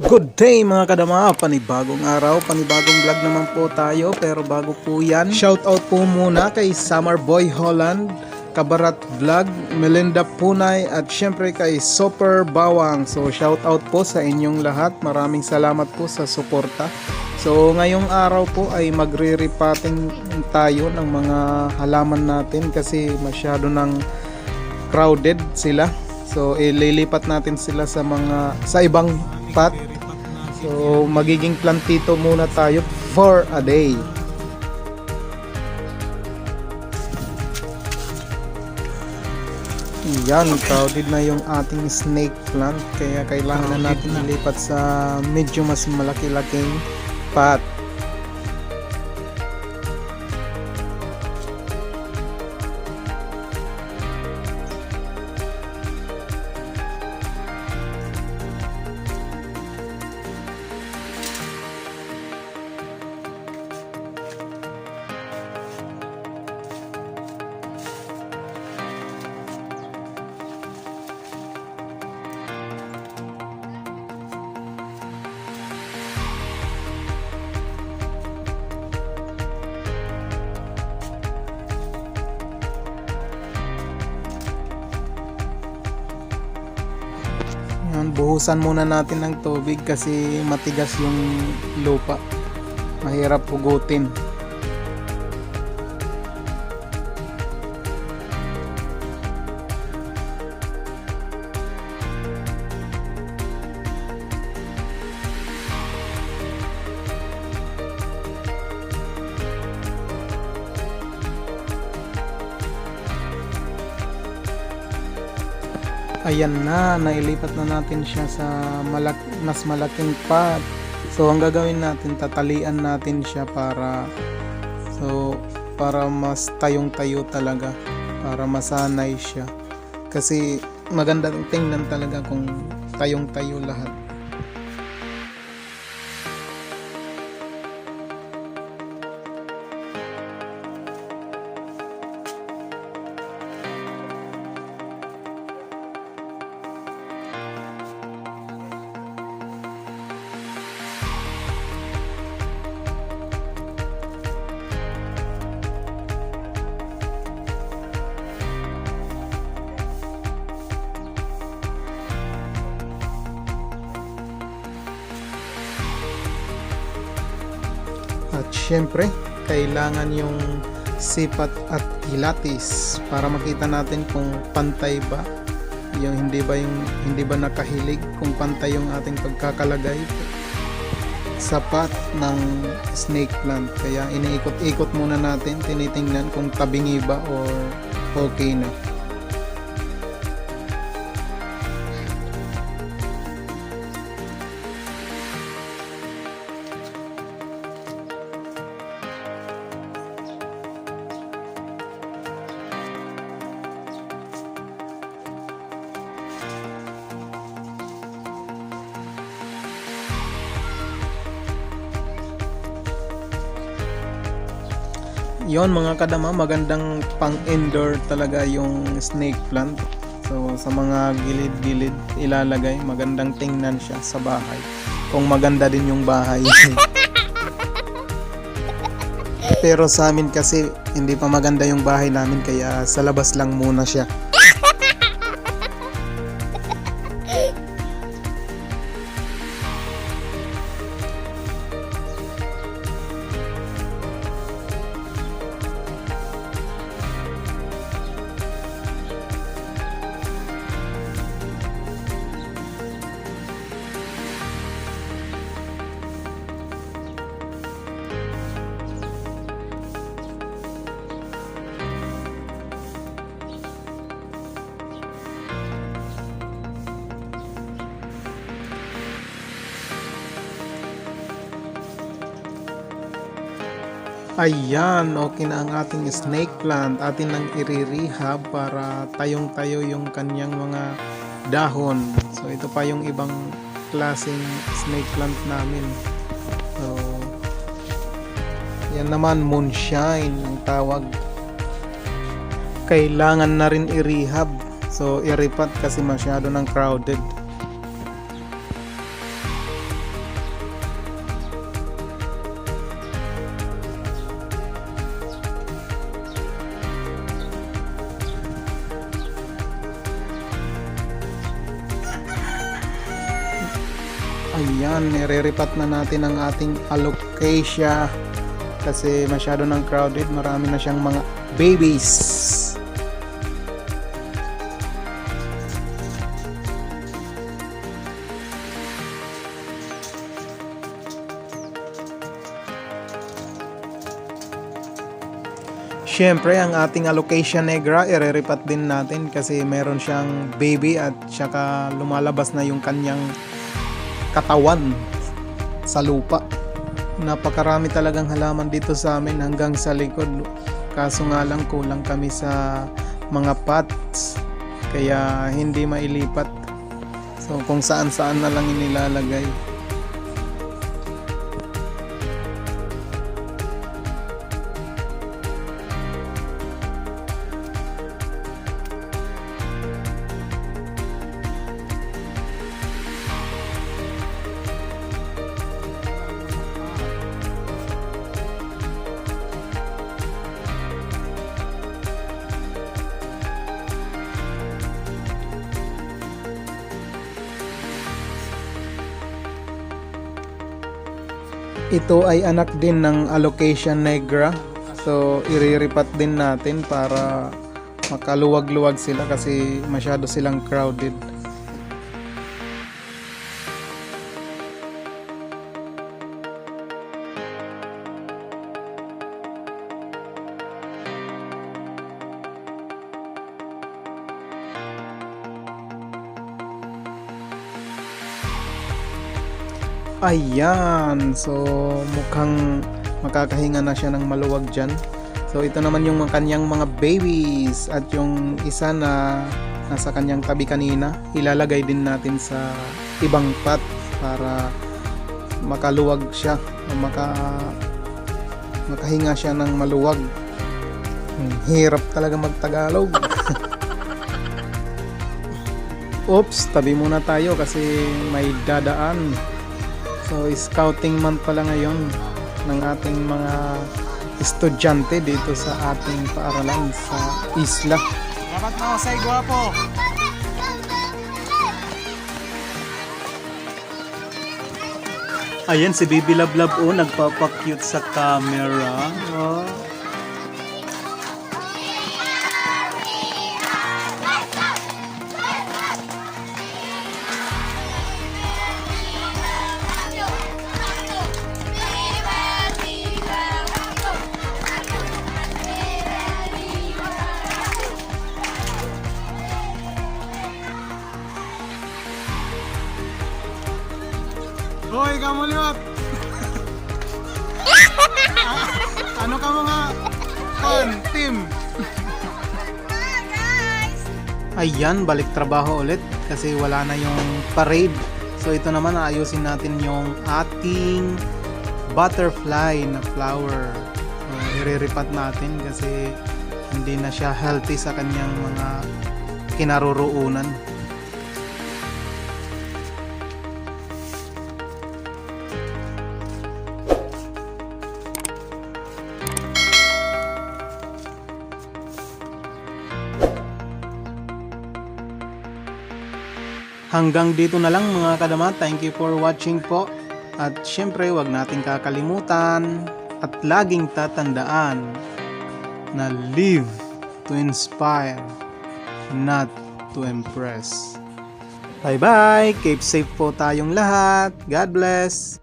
Good day mga kadama, panibagong araw, panibagong vlog naman po tayo pero bago po yan, shout out po muna kay Summer Boy Holland, Kabarat Vlog, Melinda Punay at syempre kay Super Bawang. So shout out po sa inyong lahat, maraming salamat po sa suporta. So ngayong araw po ay magre-repotting tayo ng mga halaman natin kasi masyado ng crowded sila. So ililipat natin sila sa mga sa ibang pot. So magiging plantito muna tayo for a day. Yan, crowded na yung ating snake plant kaya kailangan na natin ilipat sa medyo mas malaki-laking pot. Yan, buhusan muna natin ng tubig kasi matigas yung lupa. Mahirap hugutin. Ayan na, nailipat na natin siya sa malak mas malaking pot. So ang gagawin natin, tatalian natin siya para so para mas tayong-tayo talaga, para masanay siya. Kasi maganda tingnan talaga kung tayong-tayo lahat. At syempre, kailangan yung sipat at hilatis para makita natin kung pantay ba yung hindi ba yung hindi ba nakahilig kung pantay yung ating pagkakalagay. Sa pot ng snake plant. Kaya iniikot-ikot muna natin tinitingnan kung tabingi ba or okay na yon mga kadama magandang pang indoor talaga yung snake plant. So sa mga gilid-gilid ilalagay. Magandang tingnan siya sa bahay. Kung maganda din yung bahay pero sa amin kasi hindi pa maganda yung bahay namin kaya sa labas lang muna siya Ayan, okay na ang ating snake plant. Atin lang i-rehab para tayong-tayo yung kanyang mga dahon. So ito pa yung ibang klaseng snake plant namin. So yan naman moonshine ang tawag. Kailangan na rin i-rehab. So i-repat kasi masyado ng crowded. Ayan, nire-repat na natin ang ating alocasia kasi masyado ng crowded. Marami na siyang mga babies. Siyempre, ang ating alocasia negra, ireripat din natin kasi meron siyang baby at saka lumalabas na yung kanyang katawan sa lupa. Napakarami talagang halaman dito sa amin hanggang sa likod. Kaso nga lang kulang kami sa mga pots kaya hindi mailipat. So kung saan saan na lang inilalagay. Ito ay anak din ng Alocasia negra. So, iriripat din natin para makaluwag-luwag sila kasi masyado silang crowded. Ayan, so mukhang makakahinga na siya ng maluwag dyan. So ito naman yung kanyang mga babies at yung isa na nasa kanyang tabi kanina, ilalagay din natin sa ibang pot para makaluwag siya maka makahinga siya ng maluwag. Hmm, Hirap talaga magtagalog. Oops, tabi muna tayo kasi may dadaan. So, scouting month pala ngayon ng ating mga estudyante dito sa ating paaralan sa isla. Dapat na say guwapo. Ayan si Baby Love Love oh, nagpapa-cute sa camera. Oh. Hoy, kamuliwat! ano ka mga kon, team? Ayan, balik trabaho ulit kasi wala na yung parade. So ito naman ayusin natin yung ating butterfly na flower. So, iriripat natin kasi hindi na siya healthy sa kanyang mga kinaroroonan. Hanggang dito na lang mga kadama. Thank you for watching po. At syempre, wag nating kakalimutan at laging tatandaan na live to inspire, not to impress. Bye-bye! Keep safe po tayong lahat. God bless!